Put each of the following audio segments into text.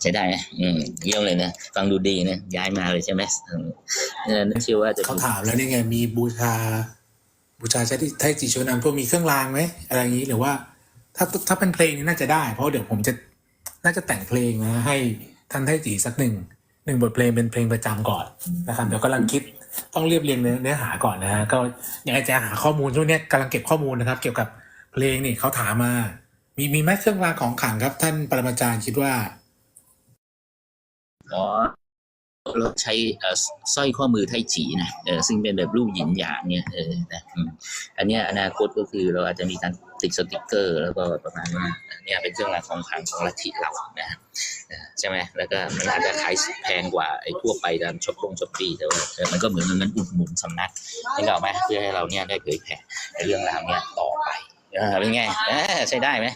ใช้ได้ไหมอืมเยี่ยมเลยนะฟังดูดีนะย้ายมาเลยใช่ไหมนั่นเชื่อว่าจะเขาถามแล้วนี่ไงมีบูชา บูชาใช้ที่ไทจิโชนังพวกมีเครื่องรางไหมอะไรอย่างนี้หรือว่า ถ้าถ้าเป็นเพลงนี่น่าจะได้ เพราะเดี๋ยวผมจะน่าจะแต่งเพลงนะให้ท่านไทจิสักหนึ่งหนึ่งบทเพลงเป็นเพลงประจำก่อนนะครับเดี๋ยวกำลังคิดต้องเรียบเรียงเนื้อหาก่อนนะฮะก็ยังไงจะหาข้อมูลช่วงนี้กำลังเก็บข้อมูลนะครับ เกี่ยวกับเพลงนี่เขาถามมา มีมีไหมเครื่องรางของขลังครับ ท่านปรมาจารย์คิดว่า อ๋อเราใช้สร้อยข้อมือไทจีนะเออซึ่งเป็นแบบรูปหยินหยางเนี่ยเออนะอันนี้อนาคตก็คือเราอาจจะมีการติดสติกเกอร์ แล้วก็ประมาณว่าเนี่ยเป็นเครื่องรางของขลังของลัทธิเรานะใช่ไหมแล้วก็มันอาจจะขายแพงกว่าไอ้ทั่วไปตามช็อปปงช็อปปี้แต่ว่ามันก็เหมือนมันอุดหนุนสำนักนี่เราไหมเพื่อให้เราเนี่ยได้เผยแผ่เรื่องราวเนี่ยต่อไปเป็นไงใช้ได้ไหม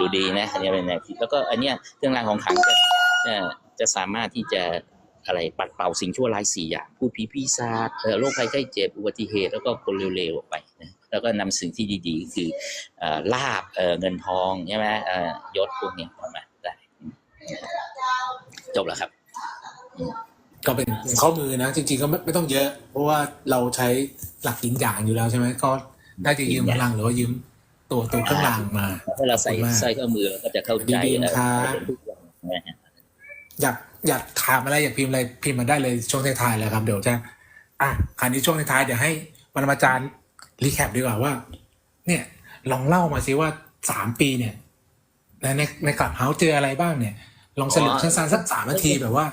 ดูดีนะอันนี้เป็นแนวคิดแล้วก็อันเนี้ยเครื่องรางของขลังจะ จะสามารถที่จะอะไรปัดเป่าสิ่งชั่วร้ายสี่อย่างพูดผีปีศาจเอ่อโรคภัยไข้เจ็บอุบัติเหตุแล้วก็คนเร็วๆออกไปนะแล้วก็นำสิ่งที่ดีๆ คือเอ่อลาบเอ่อเงินทองใช่ไหมเอ่อยศพวกเนี้ยออกมาได้อืมจบแล้วครับ ก็เป็นข้อมือนะ จริง ๆ ก็ไม่ไม่ต้องเยอะ เพราะว่าเราใช้หลักยินหยางอยู่แล้วใช่ไหมก็ได้จะยืมพลังหรือว่ายืมตัวตัวเครื่องรางมาถ้าเราใส่ขอบคุณมากใส่ข้อมือเราก็จะเข้าใจดีๆเอ่อครับ ทุกอย่างนะฮะ อยากอยากถามอะไรอยากพิมพ์อะไรพิมพ์มาได้เลยช่วงท้ายๆแล้วครับเดี๋ยวจะอะคราวนี้ช่วงท้ายๆเดี๋ยวให้ปรมาจารย์รีแคปดีกว่าว่า เนี่ยลองเล่ามาสิว่าสามปีเนี่ยในในในกลับเฮาเจออะไรบ้างเนี่ย ลองสรุปสั้นๆสักสามนาทีแบบว่า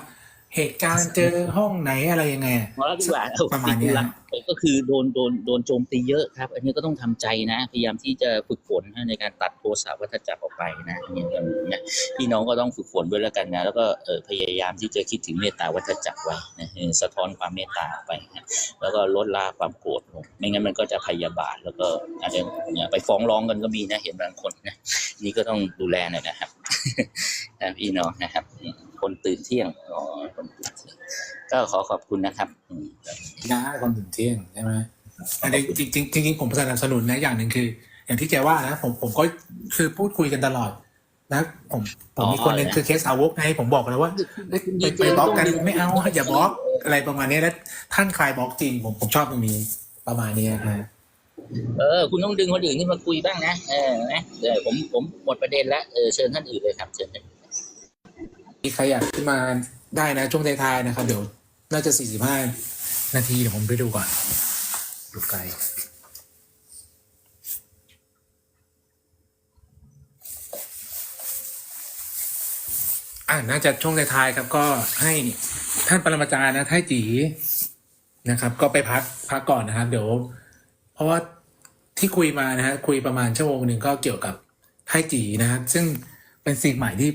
เหตุการณ์เจอห้องไหนอะไรยังไงอะพอแล้วดีกว่าเอประมาณเนี้ยหลักก็คือโดนโดนโดนโจมตีเยอะครับ อันนี้ก็ต้องทำใจนะ พยายามที่จะฝึกฝนนะในการตัดโทสะวัฏจักรออกไปนะอันนี้ก็นะพี่น้องก็ต้องฝึกฝนด้วยแล้วกันนะ แล้วก็เออพยายามที่จะคิดถึงเมตตาวัฏจักรไว้นะเออสะท้อนความเมตตาออกไปนะแล้วก็ลดละความโกรธลงไม่งั้นมันก็จะพยาบาทแล้วก็อาจจะเนี่ยไปฟ้องร้องกันก็มีนะเห็นบางคนนะนี่ก็ต้องดูแลหน่อยนะครับนะพี่น้องนะครับอืม คนตื่นเที่ยงอ๋อคนตื่นเที่ยงก็ขอขอบคุณนะครับอืมนะคนถึงเที่ยงใช่ไหมอันนี้จริงจริงจริงๆผมสนับสนุนนะอย่างหนึ่งคือ อย่างที่แกว่านะผมผมก็คือพูดคุยกันตลอดนะผมผมมีคนหนึ่งคือเคสอาวกไงผมบอกแล้วว่าเอ้ยไปไปบล็อกกันไม่เอาอย่าบล็อกอะไรประมาณนี้แล้วท่านคลายบล็อกจริงผมผมชอบตรงนี้ประมาณนี้นะเออ คุณต้องดึงคนอื่นขึ้นมาคุยบ้างนะเออนะเออผมผมหมดประเด็นแล้วเออเชิญท่านอื่นเลยครับเชิญท่าน มีใครอยากขึ้นมาได้นะ ช่วงท้ายๆนะครับ เดี๋ยวน่าจะสี่สิบห้านาทีเดี๋ยวผมไปดูก่อนดูไกลอ่าน่าจะช่วงท้ายๆครับก็ให้ท่านปรมาจารย์นะท่ายจีนะครับ ก็ไปพักพักก่อนนะครับ เดี๋ยว เพราะว่าที่คุยมานะฮะคุยประมาณชั่วโมงหนึ่งก็เกี่ยวกับไทจีนะครับซึ่งเป็นสิ่งใหม่ที่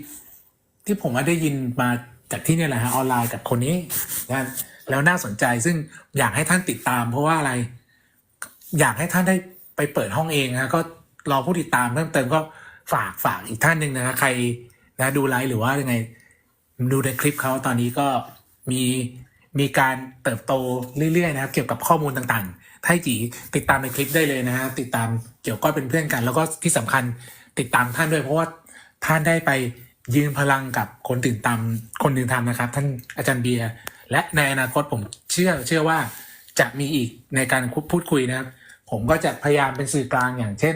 ที่ผมได้ยินมาจากที่นี่แหละฮะออนไลน์กับคนนี้นะแล้วน่าสนใจซึ่งอยากให้ท่านติดตาม เพราะว่าอะไร อยากให้ท่านได้ไปเปิดห้องเองนะก็รอผู้ติดตามเพิ่มเติมก็ฝากฝากอีกท่านหนึ่งนะใครนะดูไลฟ์หรือว่ายังไง ดูในคลิปเขาตอนนี้ก็มีมีการเติบโตเรื่อยๆนะครับ เกี่ยวกับข้อมูลต่างๆไทจีติดตามในคลิปได้เลยนะฮะติดตามเกี่ยวก็เป็นเพื่อนกัน แล้วก็ที่สำคัญติดตามท่านด้วย เพราะว่าท่านได้ไป ยืนพลังกับคนตื่นตามคนตื่นทำนะครับ ท่านอาจารย์เบียร์และในอนาคตผมเชื่อเชื่อว่าจะมีอีกในการพูดคุยนะครับ ผมก็จะพยายามเป็นสื่อกลางอย่างเช่น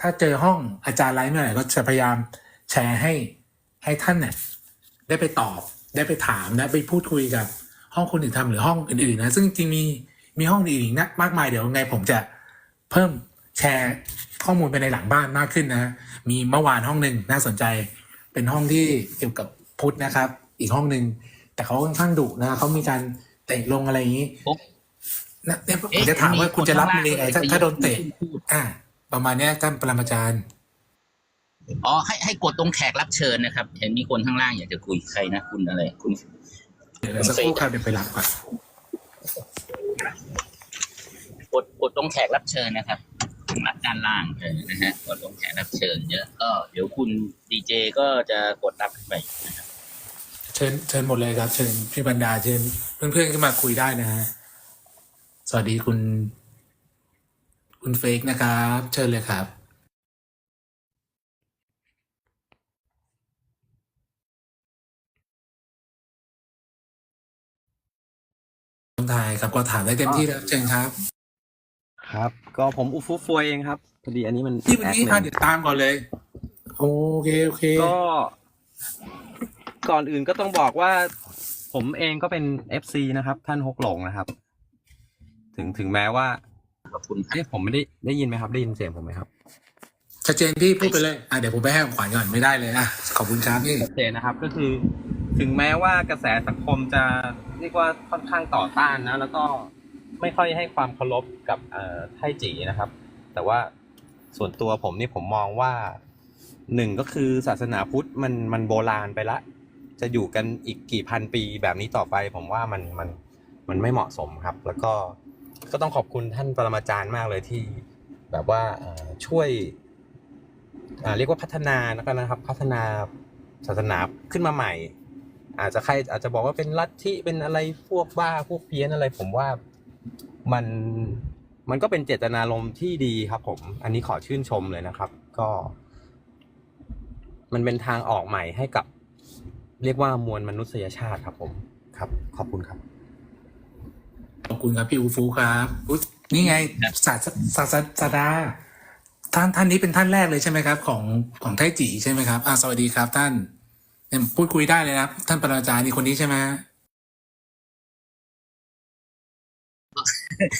ถ้าเจอห้องอาจารย์ไลฟ์เมื่อไหร่ก็จะพยายามแชร์ให้ให้ท่านเนี่ยได้ไปตอบได้ไปถามนะไปพูดคุยกับห้องคนอื่นทำหรือห้องอื่นๆนะซึ่งจริงมีมีห้องอื่นอีกนะมากมายเดี๋ยวไงผมจะเพิ่มแชร์ข้อมูลไปในหลังบ้านมากขึ้นนะ มีเมื่อวานห้องหนึ่งน่าสนใจ เป็นห้องที่เกี่ยวกับพุทธนะครับ อีกห้องหนึ่งแต่เขาค่อนข้างดุนะเขามีการเตะลงอะไรอย่างนี้นะเนี่ยผมจะถามว่าคุณจะรับมือยังไงถ้าถ้าโดนเตะอ่า ประมาณเนี้ยท่านปรมาจารย์อ๋อให้ให้กดตรงแขกรับเชิญนะครับ เห็นมีคนข้างล่างอยากจะคุยใครนะคุณอะไร คุณเดี๋ยวสักครู่ครับเดี๋ยวไปรับก่อนกดกดตรงแขกรับเชิญนะครับ หลังด้านล่างนะฮะกดลงแขกรับเชิญเยอะก็เดี๋ยวคุณดีเจก็จะกดรับไปนะครับเชิญเชิญหมดเลยครับ เชิญพี่บรรดาเชิญเพื่อนเพื่อนขึ้นมาคุยได้นะฮะสวัสดีคุณ คุณเฟกนะครับ เชิญเลยครับคำถายครับก็ถามได้เต็มที่แล้วเชิญครับ ครับ ก็ผมอุฟุฟวยเองครับพอดีอันนี้มันที่วันนี้แอดพามิเดี๋ยวตามก่อนเลย โอเคโอเคก็ ก่อนอื่นก็ต้องบอกว่า ผมเองก็เป็นเอฟซีนะครับ ท่านฮกหลงนะครับ ถึงถึงแม้ว่าขอบคุณครับเอ๊ะผมไม่ได้ได้ยินไหมครับ ได้ยินเสียงผมไหมครับชัดเจนพี่พูดไปเลยอะเดี๋ยวผมไปให้ของขวัญก่อนไม่ได้เลยอะขอบคุณครับพี่ชัดเจนนะครับ ก็คือ ถึงแม้ว่ากระแสสังคมจะเรียกว่าค่อนข้างต่อต้านนะ แล้วก็ ไม่ค่อยให้ความเคารพกับไทจีนะครับ แต่ว่าส่วนตัวผมนี่ผมมองว่าหนึ่งก็คือศาสนาพุทธมันมันโบราณไปละ จะอยู่กันอีกกี่พันปีแบบนี้ต่อไป ผมว่ามันมันมันไม่เหมาะสมครับ แล้วก็ก็ต้องขอบคุณท่านปรมาจารย์มากเลยที่แบบว่าช่วยเรียกว่าพัฒนาแล้วกันนะครับ พัฒนาศาสนาขึ้นมาใหม่ อาจจะใครอาจจะบอกว่าเป็นลัทธิเป็นอะไรพวกบ้าพวกเพี้ยนอะไร ผมว่า มันมันก็เป็นเจตนารมณ์ที่ดีครับผม อันนี้ขอชื่นชมเลยนะครับ ก็ มันเป็นทางออกใหม่ให้กับ เรียกว่ามวลมนุษยชาติครับ ผม ครับ ขอบคุณครับ ขอบคุณครับพี่อูฟูครับอุ๊ยนี่ไงศาสศาสศาสดาท่านท่านนี้เป็นท่านแรกเลยใช่ไหมครับ ของของไทจีใช่ไหมครับอ่าสวัสดีครับ ท่านเนี่ยพูดคุยได้เลยนะครับ ท่านปรมาจารย์นี่คนนี้ใช่ไหมฮะ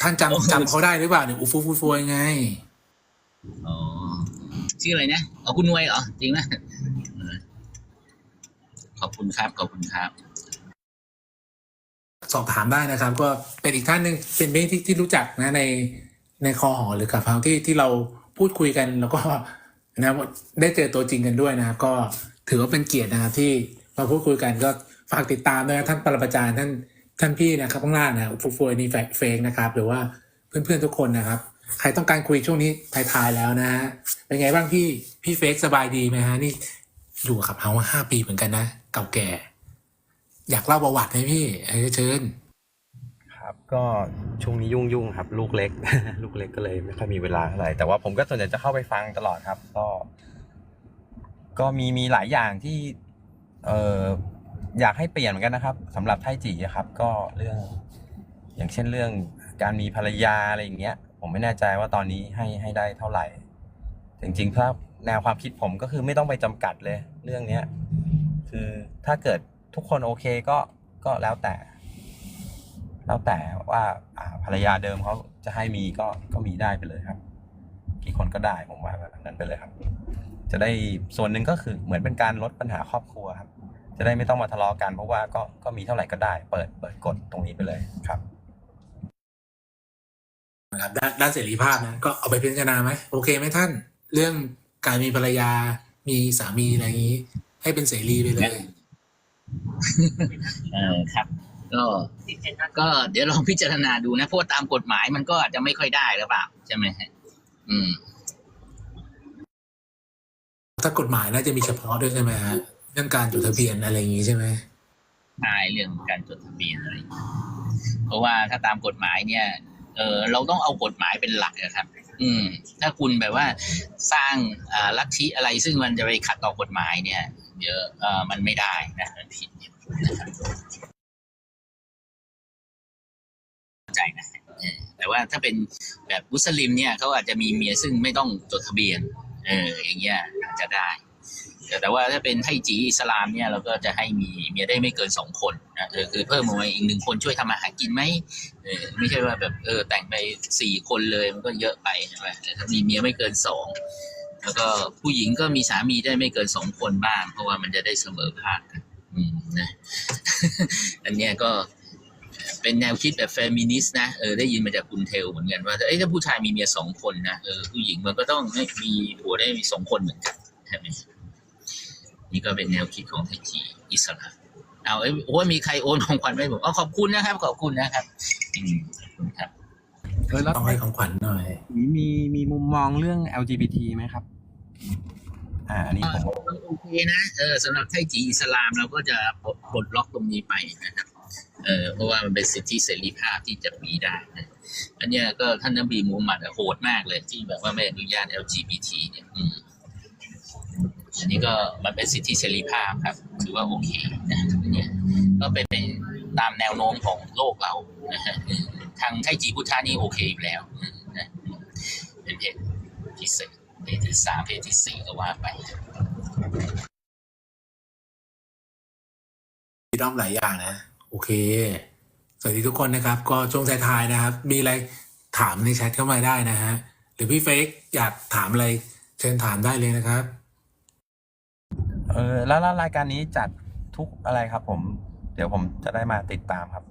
ท่านจำจำเขาได้หรือเปล่าเนี่ยอูฟูฟูฟูยังไงอ๋อชื่ออะไรนะอ๋อคุณนวยเหรอจริงไหมเออขอบคุณครับขอบคุณครับ สอบถามได้นะครับ ก็เป็นอีกท่านหนึ่งเป็นเบสที่ที่รู้จักนะในในคอหอหรือกับเขาที่ที่เราพูดคุยกัน แล้วก็นะได้เจอตัวจริงกันด้วยนะครับก็ถือว่าเป็นเกียรตินะครับที่มาพูดคุยกันก็ฝากติดตามด้วยนะท่านปรมาจารย์ท่าน ท่านพี่นะครับข้างล่างนะฟูฟูนี่เฟกนะครับ หรือว่าเพื่อนๆทุกคนนะครับ ใครต้องการคุยช่วงนี้ทายๆแล้วนะฮะเป็นไงบ้างพี่พี่เฟกสบายดีไหมฮะนี่อยู่กับเขาห้าปีเหมือนกันนะเก่าแก่ อยากเล่าประวัติไหมพี่เออเชิญครับก็ช่วงนี้ยุ่งยุ่งๆครับ ลูกเล็ก ลูกเล็กก็เลยไม่ค่อยมีเวลาเท่าไหร่แต่ว่าผมก็ส่วนใหญ่จะเข้าไปฟังตลอดครับ ก็ ก็มีมีหลายอย่างที่ เออ อยากให้เปลี่ยนเหมือนกันนะครับสำหรับไทจีครับ ก็เรื่อง อย่างเช่นเรื่องการมีภรรยาอะไรอย่างเงี้ย ผมไม่แน่ใจว่าตอนนี้ให้ให้ได้เท่าไหร่จริงๆถ้าแนวความคิดผมก็คือไม่ต้องไปจำกัดเลย เรื่องเนี้ย คือถ้าเกิดทุกคนโอเคก็ก็แล้วแต่ แล้วแต่ว่าภรรยาเดิมเขาจะให้มีก็ก็มีได้ไปเลยครับ กี่คนก็ได้ผมว่าแบบนั้นไปเลยครับ จะได้ส่วนหนึ่งก็คือเหมือนเป็นการลดปัญหาครอบครัวครับ จะได้ไม่ต้องมาทะเลาะกัน เพราะว่าก็ก็มีเท่าไหร่ก็ได้ เปิดเปิดกฎตรงนี้ไปเลยครับนะครับด้านด้านเสรีภาพนะก็เอาไปพิจารณาไหมโอเคไหมท่าน เรื่องการมีภรรยา มีสามีอะไรอย่างนี้ ให้เป็นเสรีไปเลยเออครับ ก็ก็เดี๋ยวลองพิจารณาดูนะเพราะว่าตามกฎหมายมันก็อาจจะไม่ค่อยได้หรือเปล่าใช่ไหมฮะอืม ถ้ากฎหมายน่าจะมีเฉพาะด้วยใช่ไหมฮะ เรื่องการจดทะเบียนอะไรอย่างนี้ใช่ไหมใช่เรื่องการจดทะเบียนอะไร เพราะว่าถ้าตามกฎหมายเนี่ย เออเราต้องเอากฎหมายเป็นหลักนะครับ อืม ถ้าคุณแบบว่าสร้างอ่าลัทธิอะไรซึ่งมันจะไปขัดต่อกฎหมายเนี่ยเดี๋ยวเออมันไม่ได้นะมันผิดเนี่ยนะครับเข้าใจนะแต่ว่าถ้าเป็นแบบมุสลิมเนี่ยเขาอาจจะมีเมียซึ่งไม่ต้องจดทะเบียน เอออย่างเงี้ยอาจจะได้ แต่แต่ว่าถ้าเป็นไทจีอิสลามเนี่ยเราก็จะให้มีเมียได้ไม่เกินสองคนนะคือเพิ่มมาอีกหนึ่งคนช่วยทำอาหารกินไหมเออไม่ใช่ว่าแบบเออแต่งไปสี่คนเลยมันก็เยอะไปใช่ไหมถ้ามีเมียไม่เกินสองแล้วก็ผู้หญิงก็มีสามีได้ไม่เกินสองคนบ้าง เพราะว่ามันจะได้เสมอภาคกันอืมนะอันเนี้ยก็เป็นแนวคิดแบบเฟมินิสต์นะเออได้ยินมาจากคุณเทลเหมือนกันว่าเอ้ถ้าผู้ชายมีเมียสองคนนะเออผู้หญิงมันก็ต้องมีผัวได้มีสองคนเหมือนกันใช่ไหม นี่ก็เป็นแนวคิดของไทจีอิสลามเอาเอ้ยโอ้ยมีใครโอนของขวัญให้ผมอ๋อขอบคุณนะครับ ขอบคุณนะครับ อืมขอบคุณครับเออแล้วต้องให้ของขวัญหน่อยมีมีมีมุมมองเรื่อง LGBT ไหมครับ อ่าอันนี้ผมโอเคนะเออสำหรับไทจีอิสลามเราก็จะปลดปลดล็อกตรงนี้ไปนะครับเออเพราะว่ามันเป็นสิทธิเสรีภาพที่จะมีได้นะอันเนี้ยก็ท่านนบีมูฮัมหมัดอะโหดมากเลยที่แบบว่าไม่อนุญาต LGBT เนี่ย อันนี้ก็มันเป็นสิทธิเสรีภาพครับ ถือว่าโอเคนะเนี้ยก็เป็นไปตามแนวโน้มของโลกเรานะฮะทางไทจีพุทธานี่โอเคอยู่แล้วนะเป็นเพจที่สี่เพจที่สามเพจที่สี่ก็ว่าไปมีด้อมหลายอย่างนะ โอเค สวัสดีทุกคนนะครับ ก็ช่วงท้ายๆนะครับ มีอะไรถามในแชทเข้ามาได้นะฮะ หรือพี่เฟกอยากถามอะไรเชิญถามได้เลยนะครับ เออแล้วแล้วรายการนี้จัดทุกอะไรครับผม เดี๋ยวผมจะได้มาติดตามครับ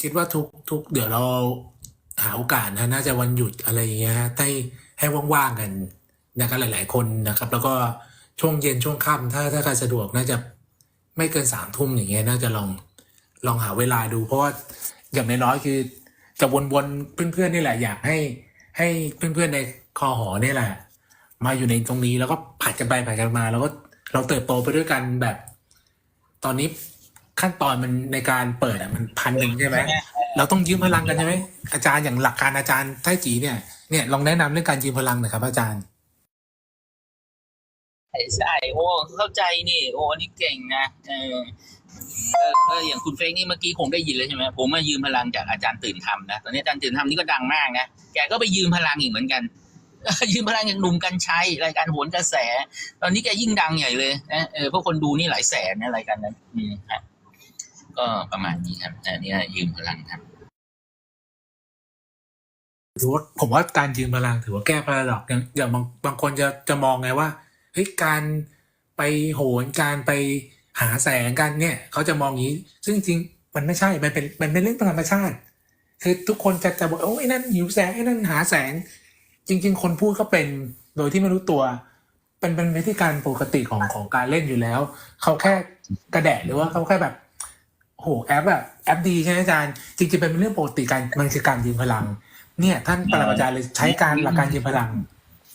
คิดว่าทุกทุกเดี๋ยวเราหาโอกาสนะน่าจะวันหยุดอะไรอย่างเงี้ยให้ให้ว่างๆกันนะครับหลาย ๆ คนนะครับ แล้วก็ช่วงเย็นช่วงค่ำถ้าถ้าใครสะดวกน่าจะไม่เกินสามทุ่มอย่างเงี้ยน่าจะลองลองหาเวลาดู เพราะว่าอย่างน้อยๆคือจะวนๆเพื่อนๆนี่แหละอยากให้ให้เพื่อนๆในคอหอนี่แหละ มาอยู่ในตรงนี้แล้วก็ผัดกันไปผัดกันมา แล้วก็เราเติบโตไปด้วยกันแบบ ตอนนี้ขั้นตอนมันในการเปิดอะมันพันหนึ่งใช่ไหมเราต้องยืมพลังกันใช่ไหมอาจารย์อย่างหลักการอาจารย์ไทจีเนี่ยเนี่ยลองแนะนำเรื่องการยืมพลังหน่อยครับ อาจารย์ใช่ใช่โอ้เข้าใจนี่ โอ้อันนี่เก่งนะเออเออเอออย่างคุณเฟงนี่เมื่อกี้คงได้ยินเลยใช่ไหมผมมายืมพลังจากอาจารย์ตื่นทำนะตอนนี้อาจารย์ตื่นทำนี่ก็ดังมากนะแกก็ไปยืมพลังอีกเหมือนกัน ยืมพลังอย่างหนุ่มกัญชัยรายการโหนกระแส ตอนนี้แกยิ่งดังใหญ่เลยนะเออพราะคนดูนี่หลายแสนนะรายการนั้นอืมฮะก็ประมาณนี้ครับอันนี้ยืมพลังครับถือว่าผมว่าการยืมพลังถือว่าแก้พาราดอกอย่างอย่างบางบางคนจะจะมองไงว่าเฮ้ยการไปโหนการไปหาแสงกันเนี่ยเขาจะมองอย่างนี้ ซึ่งจริงมันไม่ใช่มันเป็นมันเป็นเรื่องธรรมชาติ คือทุกคนจะจะบอกโอ้ยนั่นหิวแสงไอ้นั่นหาแสง จริง ๆ คนพูดก็เป็นโดยที่ไม่รู้ตัว เป็นเป็นวิธีการปกติของของการเล่นอยู่แล้ว เขาแค่กระแดะหรือว่าเขาแค่แบบโอ้โหแอปแบบแอปดีใช่ไหมอาจารย์ จริงๆเป็นเรื่องปกติการมันคือการยืมพลัง เนี่ย ท่านปรมาจารย์เลยใช้การหลักการยืมพลัง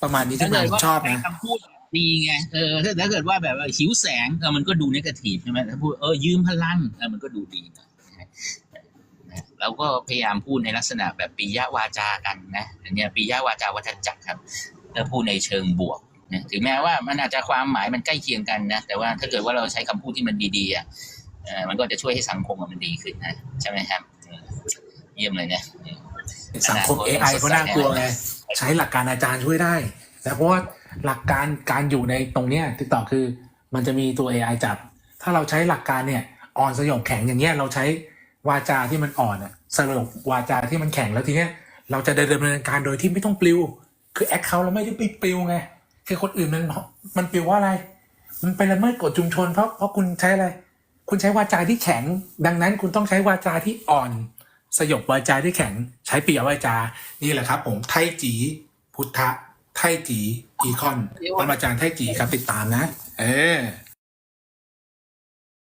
ประมาณนี้ที่ผมชอบนะคำพูดดีไงเออถ้าเกิดว่าแบบว่าหิวแสงเออมันก็ดูนกาทีฟใช่ไหมถ้าพูดเออยืมพลังเออมันก็ดูดีนะ นะเราก็พยายามพูดในลักษณะแบบปิยวาจากันนะอันเนี้ยปิยวาจาวัฏจักรครับแล้วพูดในเชิงบวกนะถึงแม้ว่ามันอาจจะความหมายมันใกล้เคียงกันนะแต่ว่าถ้าเกิดว่าเราใช้คำพูดที่มันดีๆอะเออมันก็จะช่วยให้สังคมมันดีขึ้นนะใช่ไหมครับเออเยี่ยมเลยนะเออสังคม AI ก็น่ากลัวไงใช้หลักการอาจารย์ช่วยได้แต่เพราะว่าหลักการการอยู่ในตรงเนี้ยที่ต่อคือ มันจะมีตัว AI จับ ถ้าเราใช้หลักการเนี่ยอ่อนสยบแข็งอย่างเงี้ยเราใช้ วาจาที่มันอ่อนอะสยบวาจาที่มันแข็งแล้วทีเนี้ย เราจะดำเนินการโดยที่ไม่ต้องปลิว คือแอคเคาท์เราไม่ได้ไปปลิวไงคือคนอื่นมันมันปลิวว่าอะไร มันไปละเมิดกฎชุมชนเพราะเพราะคุณใช้อะไร คุณใช้วาจาที่แข็ง ดังนั้นคุณต้องใช้วาจาที่อ่อน สยบวาจาที่แข็ง ใช้ปียวาจา นี่แหละครับ ผมไทจี พุทธะไทจีอีคอนปรมาจารย์ไทจีครับติดตามนะ เออ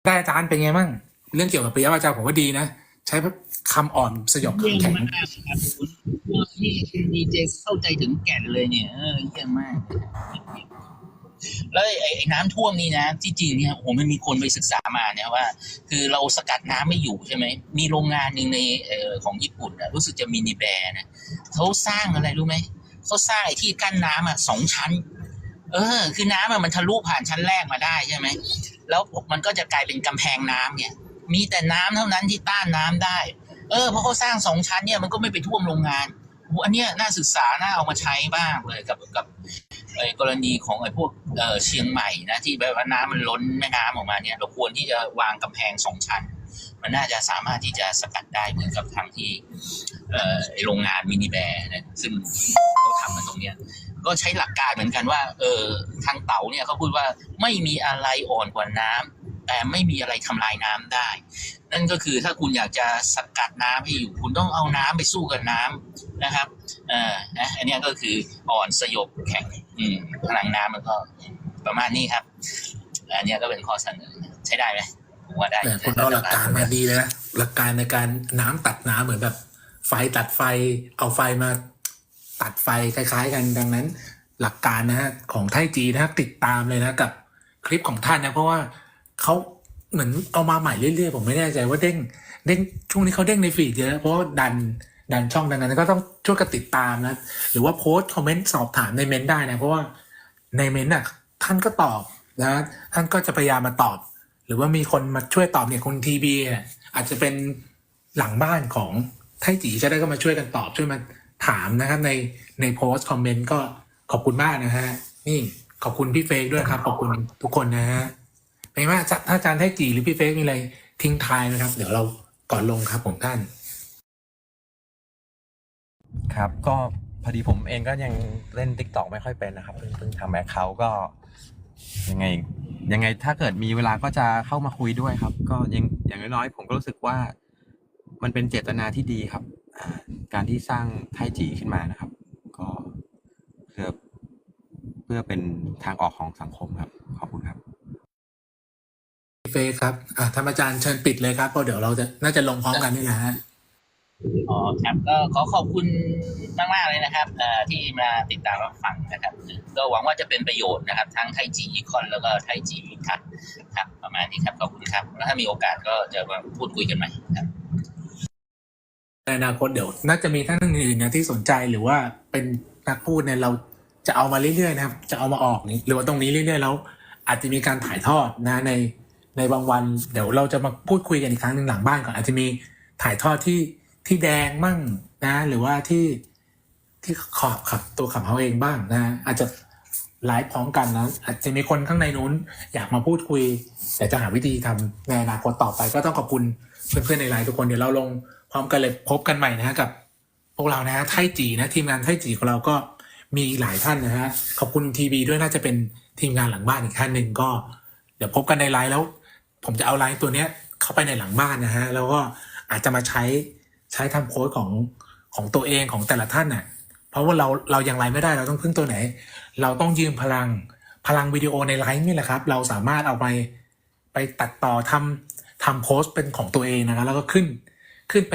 ได้อาจารย์เป็นไงมั่ง เรื่องเกี่ยวกับปียวาจาผมว่าดีนะ ใช้คำอ่อนสยบเยี่ยมคำแข็งมากครับนี่คุณดีเจเข้าใจถึงแก่นเลยเนี่ยเออเยี่ยมมาก แล้วไอ้ไอ้ไอ้น้ำท่วมนี่นะที่จีนเนี่ยโอ้โหมันมีคนไปศึกษามาเนี่ยว่า คือเราสกัดน้ำไม่อยู่ใช่ไหม มีโรงงานหนึ่งในอของญี่ปุ่นนะรู้สึกจะมินิแบร์นะเขาสร้างอะไรรู้ไหมเขาสร้างไอ้ที่กั้นน้ำอะสองชั้น เออ คือน้ำอะมันทะลุผ่านชั้นแรกมาได้ใช่ไหมแล้วมันก็จะกลายเป็นกำแพงน้ำเนี่ย มีแต่น้ำเท่านั้นที่ต้านน้ำได้ เออเพราะเขาสร้างสองชั้นเนี่ยมันก็ไม่ไปท่วมโรงงานอันเนี้ยน่าศึกษาน่าเอามาใช้บ้างเลยกับกับไอ้กรณีของไอ้พวกเออเชียงใหม่นะที่แบบว่าน้ำมันล้นแม่น้ำออกมาเนี่ย เราควรที่จะวางกำแพงสองชั้น มันน่าจะสามารถที่จะสกัดได้เหมือนกับทางที่เออโรงงานมินิแบร์นะซึ่งเขาทำมันตรงเนี้ยก็ใช้หลักการเหมือนกันว่า เออทางเต๋าเนี่ยเขาพูดว่าไม่มีอะไรอ่อนกว่าน้ำ แต่ไม่มีอะไรทำลายน้ำได้ นั่นก็คือถ้าคุณอยากจะสกัดน้ำให้อยู่ คุณต้องเอาน้ำไปสู้กับน้ำนะครับเอ่านะอันนี้ก็คืออ่อนสยบแข็งอืพลังน้ำมันก็ประมาณนี้ครับ อันนี้ก็เป็นข้อเสนอใช้ได้ไหมว่าได้คุณเอาหลักการมาดีเลยนะหลักการในการน้ำตัดน้ำเหมือนแบบ ไฟตัดไฟ เอาไฟมาตัดไฟคล้ายๆ กันดังนั้น หลักการนะฮะของไทจีนะครับติดตามเลยนะกับคลิปของท่านนะเพราะว่า เขาเหมือนเอามาใหม่เรื่อยๆผมไม่แน่ใจว่าเด้งเด้งช่วงนี้เขาเด้งในฟีดเยอะเพราะดันดันช่องดังนั้นก็ต้องช่วยกันติดตามนะหรือว่าโพสต์คอมเมนต์สอบถามในเมนต์ได้นะเพราะว่าในเมนต์น่ะท่านก็ตอบนะท่านก็จะพยายามมาตอบ หรือว่ามีคนมาช่วยตอบเนี่ยคนทีบีอาจจะเป็นหลังบ้านของไทจีจะได้ก็มาช่วยกันตอบช่วยมาถามนะครับในในโพสต์คอมเมนต์ก็ขอบคุณมากนะฮะนี่ขอบคุณพี่เฟกด้วยครับ ขอบคุณทุกคนนะฮะ เป็นไงบ้าถ้าอาจารย์ไทจีหรือพี่เฟกมีอะไรทิ้งท้ายไหมครับ เดี๋ยวเราก่อนลงครับผมท่าน ครับ ก็พอดีผมเองก็ยังเล่น t ิ k t o k ไม่ค่อยเป็นนะครับ เพิ่งเพิ่งทำแอคเคาท์ก็ยังไงยังไงถ้าเกิดมีเวลาก็จะเข้ามาคุยด้วยครับ ก็ยังอย่างน้อยๆ ผมก็รู้สึกว่า มันเป็นเจตนาที่ดีครับการที่สร้างไทจีขึ้นมานะครับ ก็เพื่อเพื่อเป็นทางออกของสังคมครับ เฟกครับอะท่านอาจารย์เชิญปิดเลยครับเพราะเดี๋ยวเราจะน่าจะลงพร้อมกันนี่แหละฮะอ๋อครับก็ขอขอบคุณมากมากๆเลยนะครับเอ่อที่มาติดตามรับฟังนะครับ ก็หวังว่าจะเป็นประโยชน์นะครับ ทั้งไทจีอีคอนแล้วก็ไทจีครับครับประมาณนี้ครับขอบคุณครับแล้วถ้ามีโอกาสก็จะมาพูดคุยกันใหม่ครับในอนาคตเดี๋ยวน่าจะมีท่านอื่นๆนะที่สนใจหรือว่าเป็นนักพูดเนี่ยเราจะเอามาเรื่อยๆนะครับ จะเอามาออกนี่หรือว่าตรงนี้เรื่อยๆแล้วอาจจะมีการถ่ายทอดนะใน ในบางวันเดี๋ยวเราจะมาพูดคุยกันอีกครั้งหนึ่งหลังบ้านก่อนอาจจะมีถ่ายทอดที่ที่แดงมั่งนะ หรือว่าที่ที่ขอบขับตัวขับเขาเองบ้างนะ อาจจะไลฟ์พร้อมกันนะอาจจะมีคนข้างในนู้น อยากมาพูดคุย แต่จะหาวิธีทำในอนาคตต่อไป ก็ต้องขอบคุณเพื่อนๆในไลน์ทุกคนเดี๋ยวเราลงพร้อมกันเลยพบกันใหม่นะกับ พวกเรานะไทจีนะทีมงานไทจีของเราก็มีหลายท่านนะฮะขอบคุณทีวีด้วยน่าจะเป็นทีมงานหลังบ้านอีกท่านหนึ่งก็ เดี๋ยวพบกันในไลน์แล้ว ผมจะเอาไลน์ตัวเนี้ยเข้าไปในหลังบ้านนะฮะแล้วก็อาจจะมาใช้ใช้ทำโพสต์ของของตัวเองของแต่ละท่านน่ะเพราะว่าเราเรายังไลน์ไม่ได้เราต้องพึ่งตัวไหน เราต้องยืมพลังพลังวิดีโอในไลน์นี่แหละครับ เราสามารถเอาไปไปตัดต่อทำทำโพสต์เป็นของตัวเองนะครับแล้วก็ขึ้น